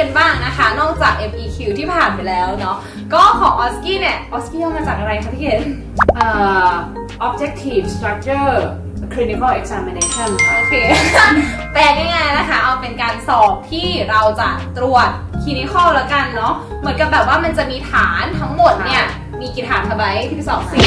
กันบ้างนะคะ นอกจาก MEQ ที่ผ่านไปแล้วเนาะก็ของออสกี้เนี่ยออสกี้ย่อมาจากอะไรคะพี่เกด เอ่อ objective structure clinical examination ค่ะโอเค แปลง่ายๆนะคะ เอาเป็นการสอบที่เราจะตรวจคลินิคอลแล้วกันเนาะ เหมือนกับแบบว่ามันจะมีฐานทั้งหมดเนี่ย มีกี่ฐานคะไบร์ทที่ไปสอบสิ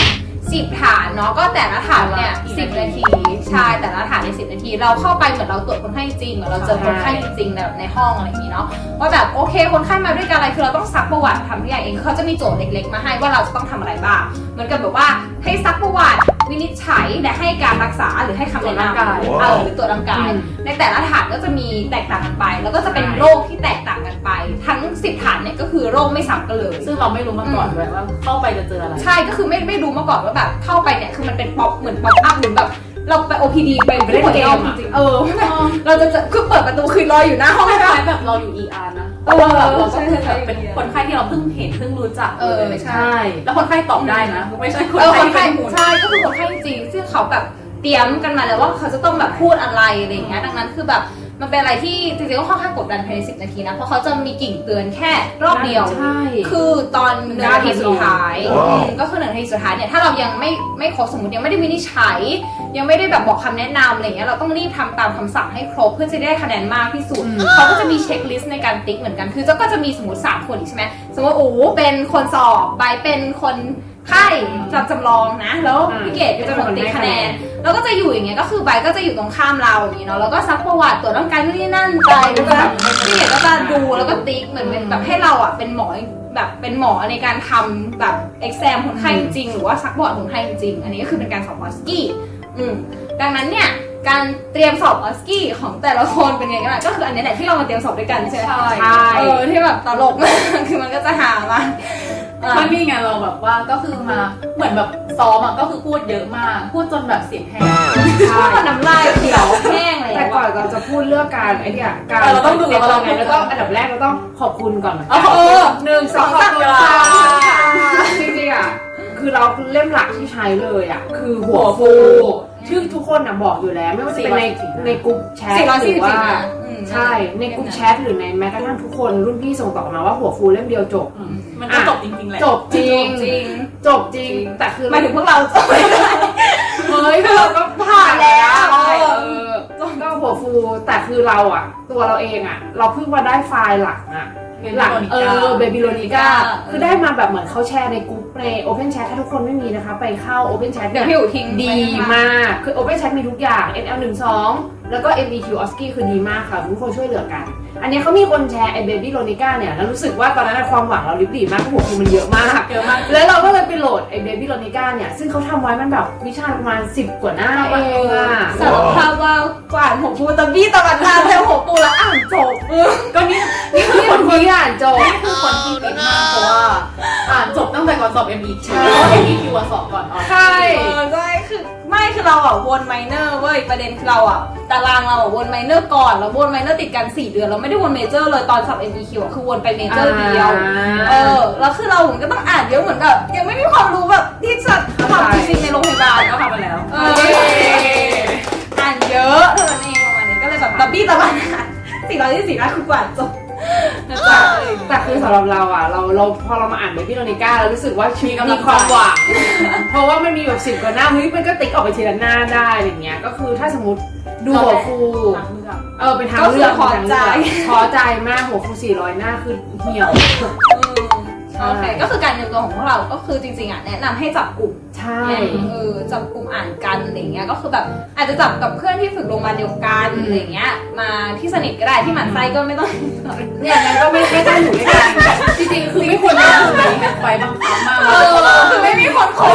บสิบฐานเนาะก็แต่ละฐานเนี่ยสิบนาทีใช่แต่ละฐานในสิบนาที เราเข้าไปเหมือนเราตรวจคนไข้จริงเหมือนเราเจอคนไข้จริงๆแบบในห้องอะไรอย่างนี้เนาะว่าแบบโอเค คนไข้มาด้วยกันอะไรคือเราต้องซักประวัติทำทุกอย่างเองเขาจะมีโจทย์เล็ก ๆ มาให้ว่าเราจะต้องทำอะไรบ้างเหมือนกับแบบว่าให้ซักประวัติ วินิจฉัยและให้การรักษาหรือให้คำแนะนำตรวจร่างกายเออหรือตรวจร่างกายอืมในแต่ละฐานก็จะมีแตกต่างกันไป แล้วก็จะเป็นใช่โรคที่แตกต่างกันไป ทั้ง 10 ฐานเนี่ยก็คือโรคไม่ซ้ำกันเลย ซึ่งเราไม่รู้มาก่อนด้วยว่าเข้าไปจะเจออะไร ใช่ก็คือไม่ไม่รู้มาก่อนว่าแบบเข้าไปเนี่ยคือมันเป็นป๊อปเหมือนป๊อปอัพหรือแบบเราไป OPD ไปไปเล่นเกมอะจริงๆเออเราจะเจอคือเปิดประตูคือรออยู่หน้าห้องคเลยล้ายๆแบบเราอยู่ ER นะ เพราะว่าแบบเราก็คือแบบเป็นคนไข้ที่เราเพิ่งเห็นเพิ่งรู้จักเออเลยใช่ใช่ แล้วคนไข้ตอบได้นะไม่ใช่คนเออไข้คนไข้เป็นหุ่นใช่ก็คือคนไข้จริงๆซึ่งเขาแบบเตรียมกันมาแล้วว่าเขาจะต้องแบบพูดอะไรอะไรอย่างเงี้ยดังนั้นคือแบบ มันเป็นอะไรที่จริงๆก็ค่อนข้างกดดันภายใน10นาทีนะ เพราะเขาจะมีกิ่งเตือนแค่รอบเดียว ใช่ คือตอนหนึ่งนาทีสุดท้ายว้าว อืมก็คือหนึ่งนาทีสุดท้ายเนี่ยถ้าเรายังไม่ไม่ครบสมมติยังไม่ได้วินิจฉัย ยังไม่ได้แบบบอกคำแนะนำอะไรเงี้ยเราต้องรีบทำตามคำสั่งให้ครบเพื่อจะได้คะแนนมากที่สุดอืม เขาก็จะมีเช็คลิสต์ในการติ๊กเหมือนกัน คือเจ้าก็จะมีสมมติ3คนอีกใช่ไหมสมมติโอ้เป็นคนสอบใบเป็นคนไข้จำจำลองนะแล้วอ่าพี่เกดก็จะเป็นคนติ๊กคะแนนให้คะ แนแล้วก็จะอยู่อย่างเงี้ยก็คือใบก็จะอยู่ตรงข้ามเราอย่างงี้เนาะแล้วก็ซักประวัติตรวจร่างกายนู่นนี่นั่นไปแล้วก็แบบพี่เกดก็จะดูแล้วก็ติ๊กเหมือนเป็นแบบให้เราอะเป็นหมอแบบเป็นหมอในการทำแบบเอ็กซมคนไข้จริงๆหรือว่าซักประวัติคนไข้จริงๆอันนี้ก็คือเป็นการสอบออสกี้อืมดังนั้นเนี่ยการเตรียมสอบออสกี้ของแต่ละคนเป็นไงกันบ้างก็คืออันนี้แหละที่เรามาเตรียมสอบด้วยกันใช่ไหมใช่ใช่เออที่แบบตลกมากคือมันก็จะหามาอะ มันนี่ไงเราแบบว่าก็คือมาเหมือนแบบซ้อมอะก็คือพูดเยอะมาก พูดจนแบบเสียงแหบใช่น้ำลายเขียวแห้งเลยแต่ก่อนเราจะพูดเรื่องการไอ้เนี่ยการเออเราต้องดูเรียนว่าเราไงแล้วก็อันดับแรกเราต้องขอบคุณก่อนเหมือนกัเอานขอบเอคุณอหนึ่งสองสามขอบคุณค่ะจริงๆอะ คือเราเล่มหลักที่ใช้เลยอะ คือหัวฟูชื่อทุกคนอะบอกอยู่แล้ว ไม่ว่าจะเป็นใน444ในกลุ่มแชทสี่ร้อยหสี่รืสิบอว่าอะอืมใช่ในกลุ่มแชทหรือในแม้กระทั่งทุกคนรุ่นพี่ส่งต่อมาว่าหัวฟูเล่มเดียวจบอืมมันก็จบจริงๆแหละจบจริงจริงจบจริง แต่คือหมายถึงพวกเราจบไม่ได้เฮ้ยคือเราก็ผ่านแล้วใช่เออก็หัวฟูแต่คือเราอะ ตัวเราเองอะ เราเพิ่งมาได้ไฟล์หลักอะ หลังเออเบบิโลนิก้าเออคือได้มาแบบเหมือนเขาแชร์ในกลุ่มใน Open Chat ถ้าทุกคนไม่มีนะคะ ไปเข้า Open Chat เดี๋ยวพี่อู๋ทิ้งดีมาก คือ Open Chat มีทุกอย่าง NL 1 2 แล้วก็ MBQ o s k i คือดีมากค่ะทุกคนช่วยเหลือกัน อันนี้เขามีคนแชร์ไอ้ Baby Lonica เนี่ยแล้วรู้สึกว่าตอนนั้นความหวังเราลิบหลีมากเพราะหัวคือมันเยอะมาก เยอะมาก แล้วเราก็เลยไปโหลดไอ้ Baby Lonica เนี่ยซึ่งเขาทำไไว้มันแบบวิชาประมาณ10กว่าหน้าเองอะสารภาพว่ากว่านหัวปูตะบี้ตะวันตาเต็มหัวปูแล้วอ่านจบเออก็นี่นี่คือคนที่อ่านจบนี่คือคนที่ติดมากเพราะว่าอ่านจบตั้งแต่ก่อนสอบ MEQ ใช่เพราะว่า MEQ อะสอบก่อนออนใช่เออใช่คือ ไม่คือเราอะวนไมเนอร์เว้ยประเด็นคือเราอะตารางเราอะวนไมเนอร์ก่อนแล้ววนไมเนอร์ติดกัน 4 เดือนเราไม่ได้วนเมเจอร์เลยตอนสอบ MEQ อะคือวนไปเมเจอร์เดียวเออแล้วคือเราเหมือนก็ต้องอ่านเยอะเหมือนแบบยังไม่มีความรู้แบบที่จะทำจริงๆในโรงพยาบาลก็เนาะทำไปแล้ว เอออ่านเยอะเท่านั้นเองประมาณนี้ก็เลยแบบตะบี้ตะวันอะสี่ร้อยที่สี่ร้อยคือกว่าจบ นะจ๊ะแต่คือสำหรับเราอะเราเราพอเรามาอ่านเบบี้โลนิก้าเรารู้สึกว่าชีวิตมีกำลังความหวัง เพราะว่ามันมีแบบสิบกว่าหน้าเฮ้ยมันก็ติ๊กออกไปทีละหน้าได้อะไรเงี้ย ก็คือถ้าสมมติดูหัวฟูเออเป็นทางเลือกพอใจพอใจมากหัวฟูสี่ร้อยหน้าคือเหี่ยว โอเคก็คือการเตรียมตัวของพวกเราก็คือจริงๆอะแนะนำให้จับกลุ่มใช่ เออจับกลุ่มอ่านกันอะไรเงี้ยก็คือแบบอาจจะจับกับเพื่อนที่ฝึกโรงพยาบาลเดียวกันอืม อะไรเงี้ยมาที่สนิทก็ได้ที่หมั่นไส้ก็ไม่ต้อง เนี่ยงั้นก็ไม่ไม่ต้องอยู่ด้วยกันจริงๆคือไม่ควรก็นั่งคือมีไฟบังคับมากเออคือไม่มีคนคบ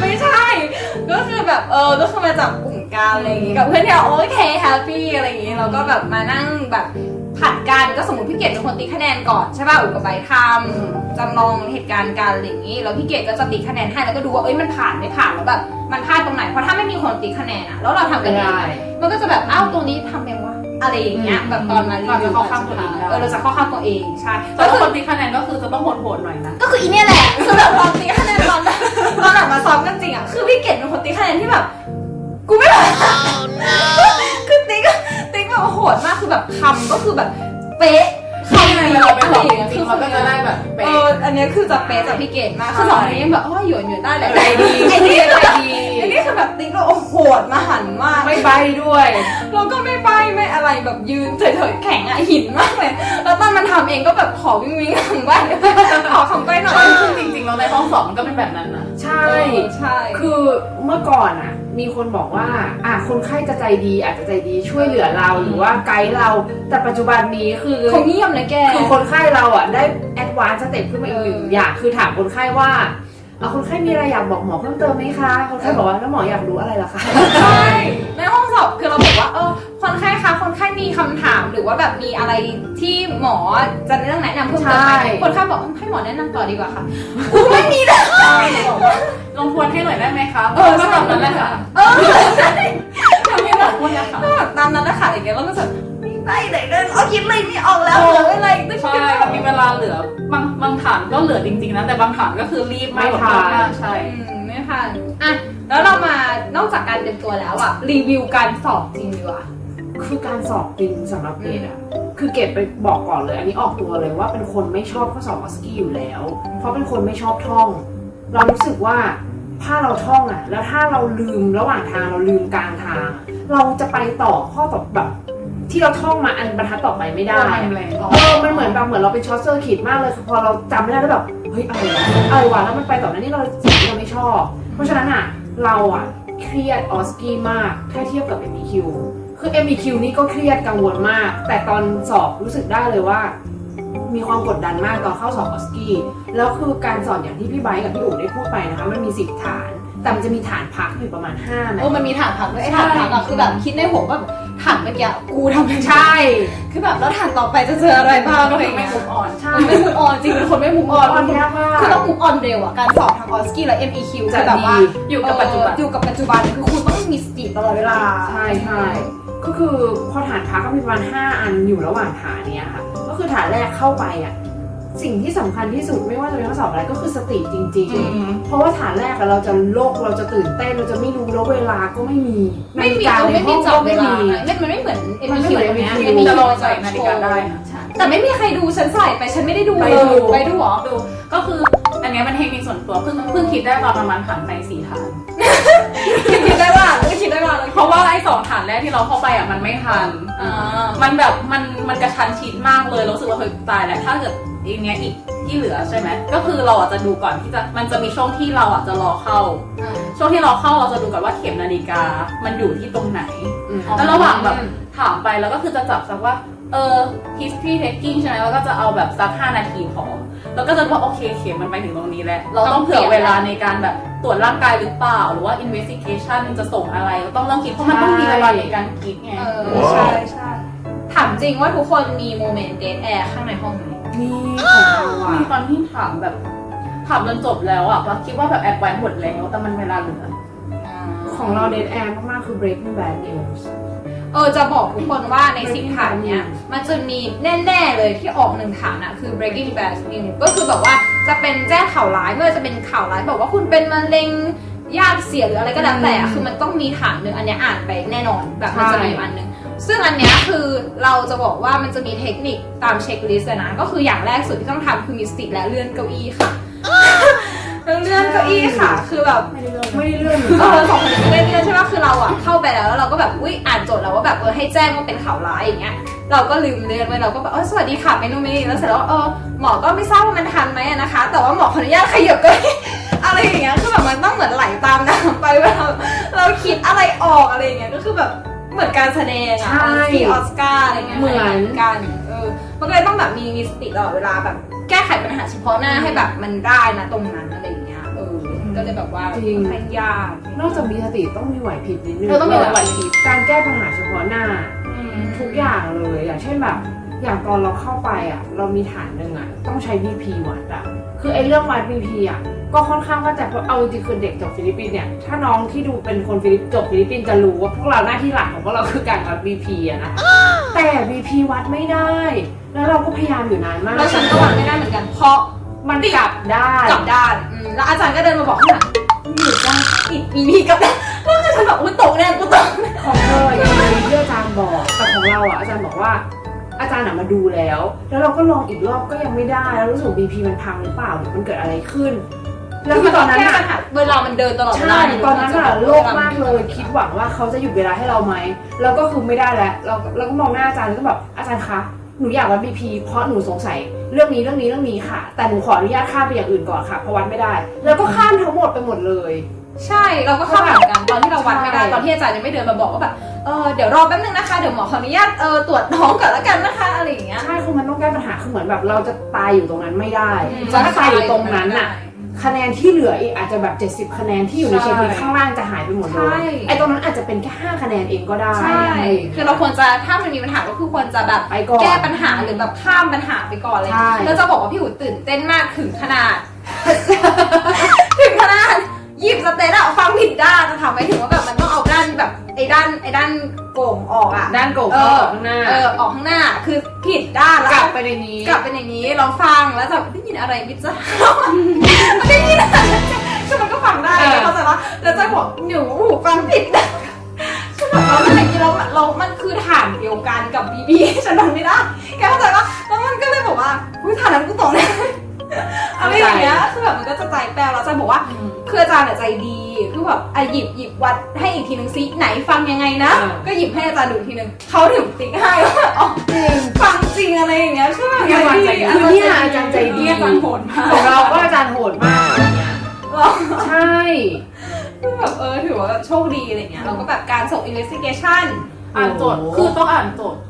ไม่ใช่ ก็คือแบบเออ ก็คือมาจับกลุ่มกันอะไรอย่างงี้กับเพื่อนที่เราโอเคแฮปปี้อะไรอย่างงี้เราก็แบบมานั่งแบบ ผัดกันก็สมมติพี่เกดเป็นคนตีคะแนนก่อนใช่ป่ะอุกกับใบทำจำลองเหตุการณ์กันอะไรอย่างงี้แล้วพี่เกดก็จะตีคะแนนให้แล้วก็ดูว่าเอ้ยมันผ่านไม่ผ่านแล้วแบบมันพลาดตรงไหนเพราะถ้าไม่มีคนตีคะแนนอะแล้วเราทำกันไม่เองได้อะมันก็จะแบบอ้าวตรงนี้ทำยังวะอะไรอย่างเงี้ยแบบตอนมารีเราวิจะวเข้าข้างตัวเองได้ เออเราจะเข้าข้างตัวเองใช่แต่ถ้าคนตีคะแนนก็คือจะต้องโหดๆหน่อยนะ ก็คืออีเนี่ยแหละ คือแบบตอนตีคะแนนตอนตอนหลังมาซ้อมกันจริงอะ คือพี่เกดเป็นคนตีคะแนนที่แบบ กูไม่ผ่านคือติ๊กติ๊กแบบโห ดมากคือแบบคำก็คือแบบเป๊ะเวลาไปสอบจริงๆเราก็จะได้แบบเอเป๊ะ ออันเนี้ยคือจะเป๊ะจากพี่เกดมากคือสองคนนี้ยังแบบอ๋อหยวนหยวนได้แหละใจดีไอ้นี่ใจดีไอ้นี่คือแบบติ๊กก็โอ้โหดมาหันมาก ไม่ใบด้วย เราก็ไม่ไปไม่อะไรแบบยืนเฉยๆแข็งอะหินมากเลย แล้วตอนมันทำเองก็แบบขอวิ่งวิ่งๆหลังบ้านขอของก้อยหน่อยซึ่งจริงๆเราในห้องสอบมันก็เป็นแบบนั้นนะ ใช่ เออใช่ คือเมื่อก่อนอะ มีคนบอกว่าอะคนไข้จะใจดีอาจจะใจดีช่วยเหลือเราหรือว่าไกด์เรา แต่ปัจจุบันนี้คือเขาเงียบนะแก คือคนไข้เราอะได้แอดวานซ์สเต็ปขึ้นมาอีกหนึ่งเออออย่างคือถามคนไข้ว่าเอาคนไข้มีอะไรอยากบอกหมอเพิ่มเติมไหมคะ คนไข้บอกว่าแล้วหมออยากรู้อะไรล่ะคะ ใช่ ในห้องสอบคือเราบอกว่าเออคนไข้คะคนไข้มีคำถามหรือว่าแบบมีอะไรที่หมอจะเรื่องแนะนำเพิ่มเติมไหมใช่คนไข้บอกให้หมอแนะนำต่อดีกว่าค่ะกูไม่มีเลยบอกว่า ลงทวนให้หน่อยได้ไหมคะเออก็ตอบนั้นแหละค่ะเออใช่ยังไม่บอกพูดนะคะก็แบบตามนั้นนะคะอย่างเงี้ยเราก็จะไม่ได้เลยเลยเอาคิดเลยไม่ออกแล้วเออเหลืออะไรต้องใช่คิดไม่ออกมีเวลาเหลือบางบางฐานก็เหลือจริงๆนะแต่บางฐานก็คือรีบมากกว่าไม่ทันเพื่อนมากใช่อืมไม่ค่ะอะแล้วเรามานอกจากการเตรียมตัวแล้วอะรีวิวการสอบจริงดีกว่าคือการสอบจริงสำหรับเกรดอะคือเกรดไปบอกก่อนเลย อันนี้ออกตัวเลยว่าเป็นคนไม่ชอบข้อสอบออสกี้อยู่แล้ว เพราะเป็นคนไม่ชอบท่อง เรารู้สึกว่าถ้าเราท่องอะแล้วถ้าเราลืมระหว่างทางเราลืมกลางทาง เราจะไปต่อข้อต่อแบบที่เราท่องมาอันบรรทัดต่อไปไม่ได้ตัวมันอะแรงเออมันเหมือนแบบเหมือนเราเป็นช็อตเซอร์คิดมากเลยคือพอเราจำไม่ได้แล้วแบบเฮ้ยอะไรวะอะไรวะแล้วมันไปต่อนั้นนี่เราสิ่งที่เราไม่ชอบ เพราะฉะนั้นอะเราอะเครียดออสกี้มากถ้าเทียบกับ MEQ คือ MEQ นี่ก็เครียดกังวลมาก แต่ตอนสอบรู้สึกได้เลยว่า มีความกดดันมากตอนเข้าสอบออสกี้แล้วคือการสอบอย่างที่พี่ไบร์ทกับพี่อู๋ได้พูดไปนะคะมันมีสิบฐาน แต่มันจะมีฐานพักอยู่ประมาณ5ไหม โอ้มันมีถามผักด้วยไอ้ถามผักอะคือแบบคิดในหัวว่าแบบถามเมื่อกี้กูทำไม่ใช่ คือแบบแล้วถามต่อไปจะเจออะไรบ้างก็อะไรคือเงี้ไม่ยมุกอ่อนใช่ ไม่มุกออนจริงเป็นคนไม่มุกออนออนยากมาก คือต้องมุกออนเร็วอะการสอบทางออสกี้และ MEQ จะคือแบบว่าดีอยู่กับปัจจุบันเอออยู่กับปัจจุบันคือคุณต้องมีสติตลอดเวลา ใช่ใช่ก็คือพอฐานพักก็มีประมาณ5อันอยู่ระหว่างฐานเนี้ยค่ะก็ คือฐานแรกเข้าไปอะสิ่งที่สำคัญที่สุดไม่ว่าจะเป็นข้อสอบอะไรก็คือสติจริงอืมๆเพราะว่าฐานแรกอะเราจะโลกเราจะตื่นเต้นเราจะไม่รู้แล้วเวลาก็ไม่มีไม่มีนาฬิกาเราในไม่ห้มีองจับก็เวไม่ลามีนะมันไม่เหมือนมันไม่ MEQ เหมือนตรงเนี้ย MEQ MEQ แต่เราใส่นาฬิกาได้นะใช่แต่ไม่มีใครดูฉันใส่ไปฉันไม่ได้ดูไปเลยดูไปดูเหรอดูก็คืออันเนี้ยมันเทคนิคส่วนตัวเพิ่งเพิ่งคิดได้ตอนประมาณฐานในสี่ฐาน คิดได้ว่าไม่คิดได้ว่าเลยเพราะว่าไอ้สองฐานแรกที่เราเข้าไปอะมันไม่ทัน อ่า มันแบบมันมันกระชันชิดมากเลยรู้สึกว่าเฮ้ยตายแล้วถ้าเกิดอีกเนี้ยอีกที่เหลือใช่ไหมก็คือเราอาจจะดูก่อนที่จะมันจะมีช่วงที่เราอาจจะรอเข้า ช่วงที่เราเข้าเราจะดูก่อนว่าเข็มนาฬิกา มันอยู่ที่ตรงไหนอืมแล้วระหว่างแบบถามไปแล้วก็คือจะจับสักว่า เออ history taking ใช่ไหมแล้วก็จะเอาแบบสักห้านาทีพอ แล้วก็จะรู้ว่าโอเคเข็มมันไปถึงตรงนี้แล้ว เราต้องเผื่อเวลาในการแบบ ตรวจร่างกายหรือเปล่า หรือว่า investigation จะส่งอะไรเราต้องเริ่มคิดเพราะมันต้องมีเวลาในการคิดไงเออใช่ใช่ถามจริงว่าทุกคนมีโมเมนต์เดทแอร์ข้างในห้องไหมมีของเราอะมีตอนที่ถามแบบถามจนจบแล้วอะเราคิดว่าแบบแอดไว้หมดแล้ว แต่มันเวลาเหลือ ของเราเดทแอร์มากๆคือ breaking bad news เออจะบอกทุกคนว่าในสิบฐานเนี้ยมันจะมีแน่ๆเลยที่ออกหนึ่งฐานอะคือ breaking bad news ก็คือแบบว่าจะเป็นแจ้งข่าวร้ายไม่ว่าจะเป็นข่าวร้ายบอกว่าคุณเป็นมะเร็งญาติเสียหรืออะไรก็แล้วแต่อะคือมันต้องมีฐานหนึ่งอันเนี้ยอ่านไปแน่นอนแบบมันจะมีอยู่อันหนึ่งซึ่งอันเนี้ยคือเราจะบอกว่ามันจะมีเทคนิคตามเช็คลิสต์เลยนะก็คืออย่างแรกสุดที่ต้องทำคือมีสติและเลื่อนเก้าอี้ค่ะ เลื่อนเก้าอี้ค่ะ คือแบบไม่ได้เรื่องไม่ได้เรื่องเออสองคนนี้ไม่ได้เลื่อนใช่ไหมคือเราอะเข้าไปแล้วแล้วเราก็แบบอุ้ยอ่านโจทย์แล้วว่าแบบเออให้แจ้งว่าเป็นข่าวร้ายอย่างเงี้ยเราก็ลืมเลื่อนไปเราก็แบบเออสวัสดีค่ะเมนูนี้แล้วเสร็จแล้วเออหมอก็ไม่ทราบว่ามันทันไหมอะนะคะ แต่ว่าหมอขออนุญาตขยับเก็อะไรอย่างเงี้ยคือแบบมันต้องเหมือนไหลตามน้ำไปเวลาเราคิดอะไรออกอะไรอย่างเงี้ยก็คือแบบเหมือนการแสดงอะออสกี้ออสการ์อะไรเงี้ยเหมือนกันเออมันก็เลยต้องแบบมีมีสติตลอดเวลาแบบแก้ไขปัญหาเฉพาะหน้าให้แบบมันได้นะตรงนั้น ก็เลยแบบว่าจริงค่อนข้างยากนอกจากมีสติต้องมีไหวพริบนิดนึงเออต้องมีไหวพริบการแก้ปัญหาเฉพาะหน้า ทุกอย่างเลยอย่างเช่นแบบ อย่างตอนเราเข้าไปอะ เรามีฐานหนึ่งอะ ต้องใช้ BP วัดอะ คือไอ้เรื่องวัด BP อะ ก็ค่อนข้างเข้าใจเพราะเอาจริงๆคือเด็กจบฟิลิปปินส์เนี่ย ถ้าน้องที่ดูเป็นคนฟิลิปจบฟิลิปปินส์จะรู้ว่าพวกเราหน้าที่หลักของพวกเราคือการวัด BP อะนะคะแต่ BP วัดไม่ได้ แล้วเราก็พยายามอยู่นานมาก แล้วฉันก็วัดไม่ได้เหมือนกัน เพราะ มันกลับได้กลับด้านอืมแล้วอาจารย์ก็เดินมาบอกข้างหลังหยุดได้อีกมีมีกลับด้านแล้วคือฉันแบบอุ้ยตกแน่กูตกแน่ของเธอยังมีที่อาจารย์บอกแต่ของเราอะอาจารย์บอกว่า อาจารย์อะมาดูแล้ว แล้วเราก็ลองอีกรอบก็ยังไม่ได้แล้วรู้สึก BP มันพังหรือเปล่าหรือมันเกิดอะไรขึ้น แล้วคือตอนนั้นแก้อะปัญหาเวลามันเดินตลอดเวลาใช่เยตอนนั้นอะมัจะโลกมากเลยคิดหวังว่าเขาจะหยุดเวลาให้เราไหมแล้วก็คือไม่ได้แล้วเราเราก็มองหน้าอาจารย์แล้วก็แบบอาจารย์คะหนูอยากวัด BP เพราะหนูสงสัย เรื่องนี้เรื่องนี้เรื่องนี้ค่ะ แต่หนูขออนุญาตข้ามไปอย่างอื่นก่อนค่ะเพราะวัดไม่ได้ แล้วก็ข้ามทั้งหมดไปหมดเลย ใช่เราก็เข้าเหมือนกันตอนที่เราวัดไม่ได้ใช่ตอนที่อาจารย์ยังไม่เดินมาบอกว่าแบบเออเดี๋ยวรอแป๊บนึงนะคะเดี๋ยวหมอขออนุญาตเออตรวจท้องก่อนแล้วกันนะคะอะไรอย่างเงี้ยใช่คือมันต้องแก้ปัญหาคือเหมือนแบบเราจะตายอยู่ตรงนั้นไม่ได้อืมแล้วถ้าตายอยู่ตรงนั้นอะ คะแนนที่เหลืออีกอาจจะแบบ 70 คะแนนที่อยู่ในใช่เช็คลิสต์ข้างล่างจะหายไปหมดเลใช่ ยไอ้ตรงนั้นอาจจะเป็นแค่5คะแนนเองก็ได้ใช่อะไรอย่างคือเงี้ยเราควรจะถ้ามันมีปัญหาก็คือควรจะแบบ ไปก่อน แก้ปัญหาหรือแบบข้ามปัญหาไปก่อนเลยใช่ แล้วจะบอกว่าพี่อู๋ตื่นเต้นมากถึงขนาด ถึงขนาดหยิบสเตตอะฟังผิดด้านนะคะหมายถึงว่าแบบมันต้องเอาด้านแบบไอ้ด้านไอ้ด้านโก่งออกอะด้านโกงเอเข้าอข้างหน้าเออออกข้างหน้าคือผิดด้านแล้วกลับไปในนี้ กลับเป็นอย่างนี้เราฟังแล้วจะได้ยินอะไรมิจ้ามันไแล้วจะบอกหนูหูฟังผิดนะคือแบบเราอะไรอย่างนี้เราเรา มันคือฐานเดียวกันกับบีบีฉันทำไม่ได้แกเข้าใจปะแล้วมันก็เลยบอกว่าอุ้ยฐานนั้นกูตกแน่อะไรอย่างเงี้ยคือแบบมันก็จะใจแปลวแล้วจะบอกว่าคืออาจารย์อะใจดีคือแบบอะหยิบหยิบวัดให้อีกทีนึงซิไหนฟังยังไงนะอ่าก็หยิบให้อาจารย์ดูอีกทีนึงเขาถึงติ๊กให้ว่าแบบอ๋อฟังจริงอะไรอย่างเงี้ยคือแบบอาจารย์ใจดีคือเนี่ยอาจารย์ใจดีเนี่ยอาจารย์โหดมากของเราก็อาจารย์โหดมากอย่างเงี้ยเราใช่คือ แบบเออถือว่าแบบโชคดีอะไรเงี้ยเราก็แบบการส่ง investigation อ่านโจทย์ คือต้องอ่านโจทย์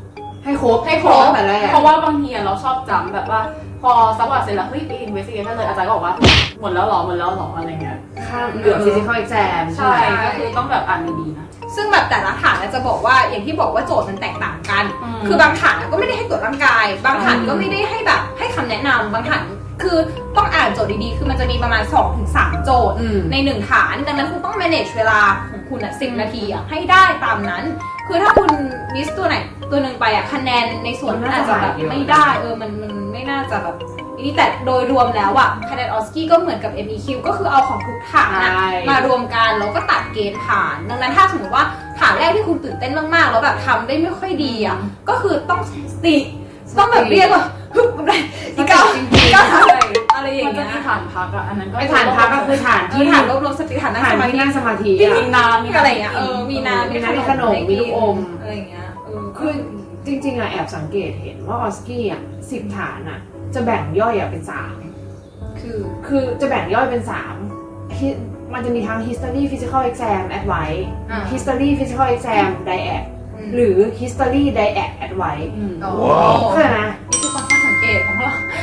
ให้ครบให้ครบตั้งแต่แรก เพราะว่าบางทีอะเราชอบจำแบบว่า พอสักวันเสร็จแล้วเฮ้ยไป investigation เลยอาจารย์ก็บอกว่าหมดแล้วเหรอหมดแล้วเหรออะไรเงี้ยข้ามเหลือ physical exam ใช่ก็คือต้องแบบอ่านดีๆนะ ซึ่งแบบแต่ละฐานอะจะบอกว่าอย่างที่บอกว่าโจทย์มันแตกต่างกัน อืม คือบางฐานอะก็ไม่ได้ให้ตรวจร่างกาย บางฐานอืมก็ไม่ได้ให้แบบให้คำแนะนำบางฐาน คือต้องอ่านโจทย์ดีๆ คือมันจะมีประมาณ2-3โจทย์ อืม ในหนึ่งฐาน ดังนั้นคุณต้อง manage เวลาของคุณอะ10นาทีอะให้ได้ตามนั้น คือถ้าคุณมิสตัวไหนตัวหนึ่งไปอะคะแนนในส่วนนั้นอาจจะแบบไม่ได้ เออมันมันไม่น่าจะแบบนี่แต่โดยรวมแล้วอะคะแนนออสกี้ก็เหมือนกับ MEQ ก็คือเอาของทุกฐานอะใช่ มารวมกันแล้วก็ตัดเกณฑ์ฐาน ดังนั้นถ้าสมมติว่าฐานแรกที่คุณตื่นเต้นมากๆ แล้วแบบทำได้ไม่ค่อยดีอะก็คือต้องสติต้องแบบเรียกว่า ฮึบอะไรอีกเก้าจริงอีกๆเก้าใช่อะไรอย่างมันจะเงี้ยมีฐานพักอะอันนั้นก็ไอ้ฐานพักก็คือฐานที่ที่ฐานรวบรวมสติฐานนั่งฐาสนมาที่ธิ นั่งสมาธิมีอะ น้ำมีอะไรอย่างเงี้ยเออ มีน้ำมีน้ำมีขนมมีลูกอม อะไรอย่างเงี้ยเออคือจริงๆอะแอบสังเกตเห็นว่าออสกี้อะสิบฐานอะจะแบ่งย่อยอะเป็นสามคือคือจะแบ่งย่อยเป็นสาม Hi- มันจะมีทั้ง history physical exam advice อ่า history physical exam diet มหรือ history diet advice อืมอ๋อเข้าใจไหม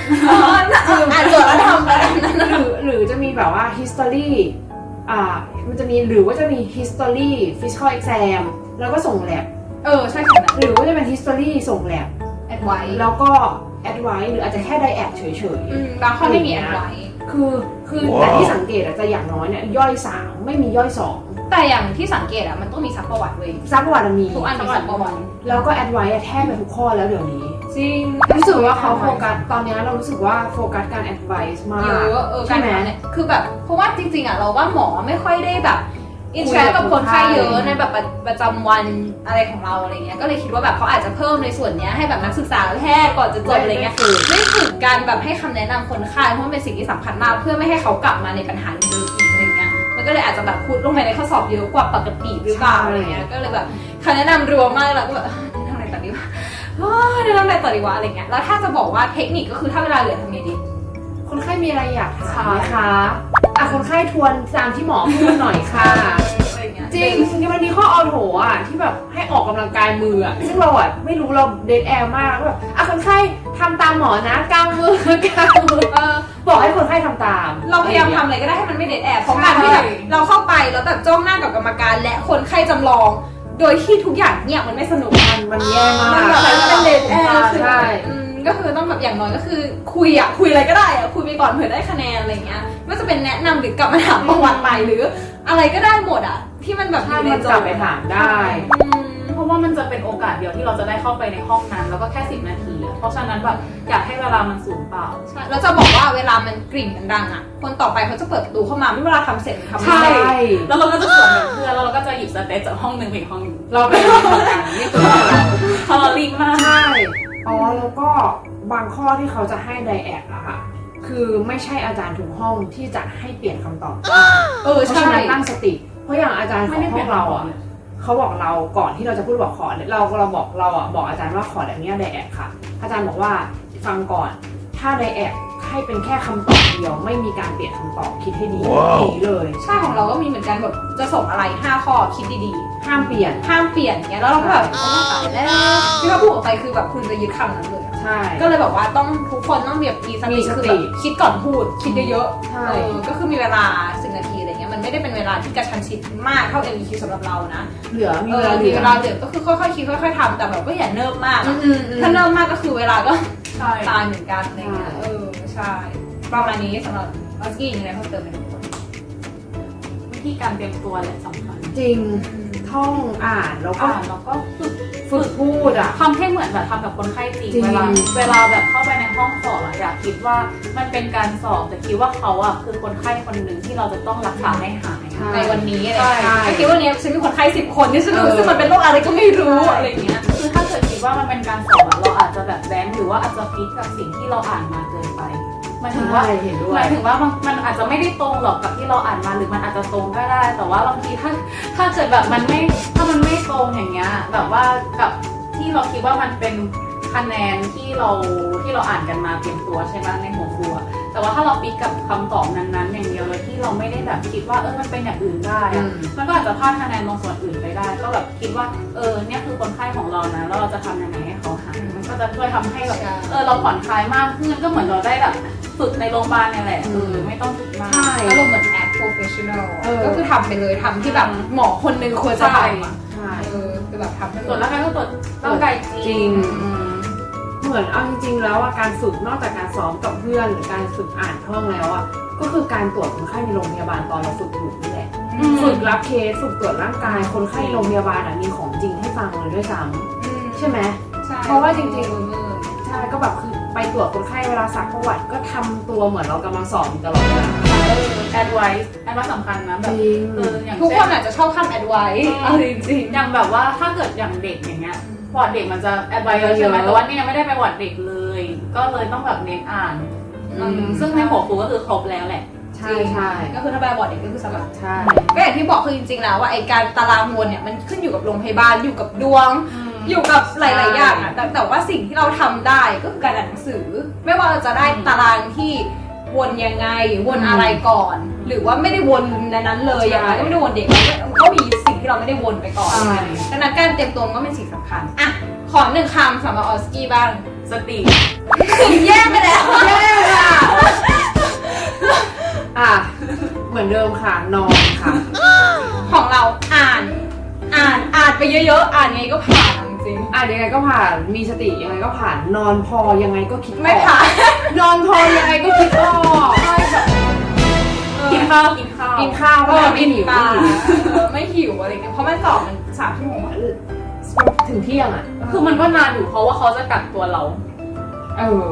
องเราอ๋ออ่านโจทย์แล้วทำแบบนั้นหรือหรือจะมีแบบว่า history อ่า มันจะมีหรือว่าจะมี history physical exam แล้วก็ส่ง lab เออ ใช่ค่ะนะหรือว่าจะเป็น history ส่ง lab แอดไว้แล้วก็ advice หรืออาจจะแค่ diet เฉยอืมบางข้อไม่มีแอดไว้ๆคือคือว้าวแต่ที่สังเกตอาจจะอย่างน้อยเนี่ยย่อยสามไม่มีย่อยสองแต่อย่างที่สังเกตอะมันต้องมีซักประวัติเว้ยซักประวัติมีทุกอันมีซักประวัติแล้วก็ advice อะแทบไปทุกข้อแล้วเดี๋ยวนี้ จริงรู้สึกว่าเขาโฟกัสตอนนี้เรารู้สึกว่าโฟกัสการ advice มากเยอะเออใช่ไหมการทำเนี่ยคือแบบเพราะว่าจริง ๆอะเราว่าหมอไม่ค่อยได้แบบอินคุแทยรกับกับคนไข้เยอะคนไข้ในแบบประประจำวันอะไรของเราอะไรเงี้ยก็เลยคิดว่าแบบเขาอาจจะเพิ่มในส่วนเนี้ยให้แบบนักศึกษาแพทย์ก่อนจะจบอะไรเงี้ยไม่ฝึกไม่ฝึกการแบบให้คำแนะนำคนไข้เพราะมันเป็นสิ่งที่สำคัญมากเพื่อไม่ให้เขากลับมาในปัญหาเดิมๆอีกอะไรเงี้ยมันก็เลยอาจจะแบบพูดลงไปในข้อสอบเยอะกว่าปกติหรือเปล่าอะไรเงี้ยก็เลยแบบคำแนะนำรวมมากแล้วก็แบบเอ้ยแนะนำอะไรต่อดีวะ เอ้ยแนะนำอะไรต่อดีวะอะไรเงี้ย แล้วถ้าจะบอกว่าเทคนิคก็คือถ้าเวลาเหลือทำไงดี คนไข้มีอะไรอยากถามไหมคะอะคนไข้ทวนตามที่หมอพูดหน่อยค่ะ อะไรเงี้ยจริงมันมีข้อออโถอะที่แบบให้ออกกำลังกายมืออะซึ่งเราอะไม่รู้เราเดทแอร์มากแล้วแบบอะคนไข้ทำตามหมอนะกางมือกางมือเออบอกให้คนไข้ทำตาม เราพยายามทำอะไรก็ได้ให้มันไม่เด็ดแอบเพราะการที่แบบเราเข้าไปแล้วแบบจ้องหน้ากับกรรมการ และคนไข้จำลอง โดยที่ทุกอย่างเงียบมันไม่สนุกมันมันแย่มาก มันแบบเป็นเด็ดแอบใช่ อืมก็คือต้องแบบอย่างน้อยก็คือ คุยอะคุยอะไรก็ได้อะคุยไปก่อนเผื่อได้คะแนนอะไรเงี้ยไม่ว่าจะเป็นแนะนำหรือกลับมาถามประวัติใหม่หรือ อะไรก็ได้หมดอะที่มันแบบอถ้ายู่ในมันโจกลับทย์ไปถามได้ อืม เพราะว่ามันจะเป็นโอกาสเดียวที่เราจะได้เข้าไปในห้องนั้น แล้วก็แค่สิบนาทีอะเพ ราะฉะนั้นแบบอยากให้เวลามันสูญเปล่า ใช่แล้วจะบอกว่าเวลามันกริ่งมันดังอะคนต่อไปเขาจะเปิดประตูเข้ามาไม่เวลาทำเสร็จหรือทำไม่ใช่เสร็จแล้วเราก็จะสวนกับเพื่อนแล้วเราก็จะหยิบสเตจจากห้องหนึ่งไปอีกห้องหนึ่งเราเป็นคนกลางนี่ตัวเราเพราะเรารีบมากใช่ อ๋อ แล้วก็บางข้อที่เขาจะให้ไดแอกอะค่ะ คือไม่ใช่อาจารย์ทุกห้องที่จะให้เปลี่ยนคำตอบเออเพราะใช่ ฉะนั้นตั้งสติ เพราะอย่างอาจารย์ขไม่องได้ห้เปลี่อยงนเราคำตอบอะ เลยเขาบอกเราก่อนที่เราจะพูดบอกขอเราเราบอกเราอะบอกอาจารย์ว่าขอแบบเนี้ยไดแอกค่ะ อาจารย์บอกว่าฟังก่อน ถ้าไดแอกให้เป็นแค่คำตอบเดียว ไม่มีการเปลี่ยนคำตอบคิดให้ดีว้าวดีเลยใช่ของเราก็มีเหมือนกันแบบจะส่งอะไร5ข้อคิดดีห้ามเปลี่ยนๆห้ามเปลี่ยนเงี้ยแล้วเราก็แบบโอ้ตายแล้วที่เขาพูดออกไปคือแบบคุณจะยึดคำนั้นเลยอะใช่ก็เลยแบบว่าต้องทุกคนต้องแบบมีสมีติสติคือแบบคิดก่อนพูดคิดเยอะๆใช่เออก็คือมีเวลาสินาทีอะ ไรเงี้ยมันไม่ได้เป็นเวลาที่กระชันชิดมากเท่า MVQ สำหรับเรานะเหลือมีเอเวอลาเหมีลือ เวลาเหลือก็คือค่อยๆคิดค่อยๆทำแต่แบบก็อย่าเนิบมาก อือะมอืมอืมถ้าเนิบมากก็คือเวลาก็ ใช่ ตายเหมือนกันอะไรเงี้ยใช่เออใช่ ประมาณนี้สำหรับออสกี้มีอะไรเพิ่มเติมไหมทุกคนวิ ธีการเตรียมตัวแหละสำคัญจริงท่องอ่านแล้วก็อ่านแล้วก็ฝึกฝึกพูดอะ ทำให้เหมือนแบบทำกับคนไข้จริงจริง เวลาเวลาแบบเข้าไปในห้องสอบอะอยากคิดว่ามันเป็นการสอบแต่คิดว่าเขาอะคือคนไข้คนหนึ่งที่เราจะต้องรักษาให้หายใช่ในวันนี้อะไรใช่เงี้ยก็คิดว่าเนี้ยฉันมีคนไข้สิบคนที่ฉันรู้เออซึ่งมันเป็นโรคอะไรก็ไม่รู้อะไรเงี้ย คือถ้าเกิดคิดว่ามันเป็นการสอบอะเราอาจจะแบบแบงค์หรือว่าอาจจะฟิกกับสิ่งที่เราอ่านมาเกินไป หมายถึงว่าใช่เห็นด้วหมายยถึงว่ามันมันอาจจะไม่ได้ตรงหรอกกับที่เราอ่านมาหรือมันอาจจะตรงก็ได้ แต่ว่าบางทีถ้าถ้าเกิดแบบมันไม่ถ้ามันไม่ตรงอย่างเงี้ยแบบว่ากับที่เราคิดว่ามันเป็นคะแนนที่เราที่เราอ่านกันมาเตรียมตัวใช่ไหมในหัวครัว แต่ว่าถ้าเราปิกกับคำตอบนั้นๆอย่างเดียวโดยที่เราไม่ได้แบบคิดว่าเออมันเป็นอย่างอื่นได้อือะมมันก็อาจจะพลาดคะแนนตรงส่วนอื่นไปได้ ก็แบบคิดว่า เออ เนี่ยคือคนไข้ของเรานะ แล้วเราจะทำยังไงให้เขาหาย มันก็จะช่วยทำให้แบบใช่เออ เราผ่อนคลายมากขึ้น ก็เหมือนเราได้แบบ ฝึกในโรงพยาบาลเนี่ยแหละเออไม่ต้องฝึกมาก ใช่อารมณ์เหมือนแอป professional เออ ก็คือทำไปเลยทำที่แบบหมอคนหนึงควรจะทำอะใช่ เออคือแบบทำให้ตรวจร่างกายก็ตรวจร่างกายจจริริงงอืมเหมือนเอาจริงๆแล้วอะการฝึกนอกจากการซ้อมกับเพื่อนหรือการฝึกอ่านท่องแล้วอะก็คือการตรวจคนไข้ในโรงพยาบาลตอนเราฝึกอยู่นี่แหละอืม ฝึกรับเคสฝึกตรวจร่างกายคนไข้โรงพยาบาลอะมีของจริงให้ฟังเลยด้วยซ้อืมำใช่ไหมใช่เพราะว่าจริงๆเออใช่ก็แบบคือ ไปตรวจคนไข้เวลาสักประวัติก็ทำตัวเหมือนเรากำลังสอบอยู่ตลอดเวลาเออแอดไวส์แอดไวส์สำคัญนะแบบจริง เอออย่างทุกเช่คนนอาจจะชอบคำแอดไว้อืม เอาจริง อย่างแบบว่าถ้าเกิดอย่างเด็กอย่างเงี้ยวอร์ดเด็กมันจะแอดไวเยอะใช่ไหมเยอะแต่ว่านี่ยังไม่ได้ไปวอร์ดเด็กเลย ก็เลยต้องแบบเน้นอ่านอืม ซึ่งในหัวครูก็คือครบแล้วแหละ ใช่ใช่ก็คือถ้าไปบอร์ดเด็กก็คือสบายใช่ ก็อย่างที่บอกคือจริงๆแล้วว่าไอการตารางวนเนี่ยมันขึ้นอยู่กับโรงพยาบาลอยู่กับดวง อ ยู่กับหลาย ๆ อย่างอะแต่แต่ว่าสิ่งที่เราทำได้ก็คือการอ่านหนังสือ ไม่ว่าเราจะได้อืมตารางที่วนยังไง วนอะไรก่อน หรือว่าไม่ได้วนในนั้นเลยใช่อย่างไรก็ไม่ได้วนเด็กเราก็ก็มีสิ่งที่เราไม่ได้วนไปก่อนใช่ ดังนั้นการเตรียมตัวก็เป็นสิ่งสำคัญอะขอหนึ่งคำสำหรับออสกี้บ้างสติ แย่ไปแล้วแย่ค่ะอะ เหมือนเดิมค่ะ นอนค่ะ ของเราอ่าน อ่านอ่านไปเยอะ ๆ อ่านไงก็ผ่าน จริง อะยังไงก็ผ่าน มีสติยังไงก็ผ่าน นอนพอยังไงก็คิดออกไม่ผ่าน นอนพอยังไงก็คิดออกใช่แบบกินข้าวกินข้าวกินข้าวก็เออไม่ไม่หิวตาเออไม่หิวอะไรเงี้ยเพราะมันสอบมันสามชั่วโมงอะถึงเที่ยงอะ คือมันก็นานอยู่เพราะว่าเขาจะกักตัวเรา เออ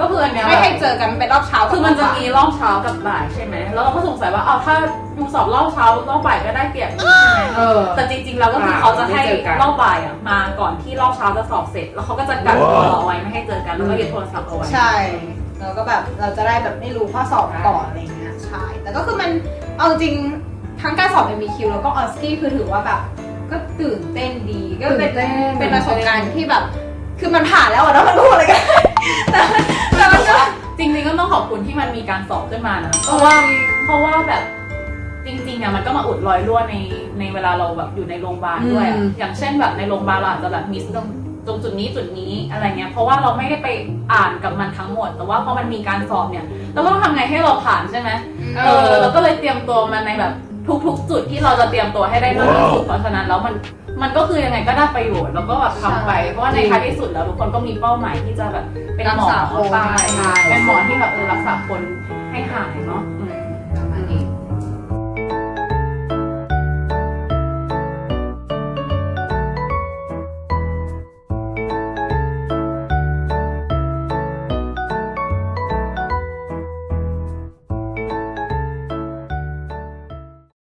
ก็คืออันเนี้ยไม่ให้เจอกันเป็นรอบเช้าคือมันจะมีรอบเช้ากับบ่ายใช่ไหม แล้วเราก็สงสัยว่าเอาถ้า มูสอบรอบเช้ารอบบ่ายก็ได้เปรียบใช่ไหมเออ แต่จริงๆแล้วก็คืออ่าเขาจะให้ไม่เจอกันรอบบ่ายอะมาก่อนที่รอบเช้าจะสอบเสร็จ แล้วเขาก็จะกักตัวเราเอาไว้ไม่ให้เจอกันแล้วก็ยึดโทรศัพท์เอาไว้ใช่ เราก็แบบเราจะได้แบบไม่รู้ข้อสอบก่อนอะไรเงี้ยใช่ แต่ก็คือมันเอาจริงทั้งการสอบ MBQ แล้วก็ออสกี้คือถือว่าแบบ ก็ตื่นเต้นดีก็เป็นตื่นเต้นเป็นประสบการณ์ที่แบบ คือมันผ่านแล้วอะเนาะมันรู้อะไรกันแต่แต่มันก็จริงๆก็ต้องขอบคุณที่มันมีการสอบขึ้นมานะเพราะว่าเพราะว่าแบบ จริงๆอะมันก็มาอุดรอยรั่วในในเวลาเราแบบอยู่ในโรงพยาบาลด้วยอะอืม อย่างเช่นแบบในโรงพยาบาลเราอาจจะแบบมีตรงตรงจุดนี้จุดนี้อะไรเงี้ยเพราะว่าเราไม่ได้ไปอ่านกับมันทั้งหมด แต่ว่าพอมันมีการสอบเนี่ยเราก็ต้องทำไงให้เราผ่านใช่ไหมเออเราก็เลยเตรียมตัวมาในแบบทุกๆ จุดที่เราจะเตรียมตัวให้ได้มากที่สุดเพราะฉะนั้นแล้วมันมันก็คือยังไงก็ได้ประโยชน์แล้วก็แบบทำไป เพราะว่าในท้ายที่สุดแล้วทุกคนก็มีเป้าหมายที่จะแบบเป็นหมอรักษาคนใช่ใช่เป็นหมอที่แบบเออรักษาคนให้หายเนาะอื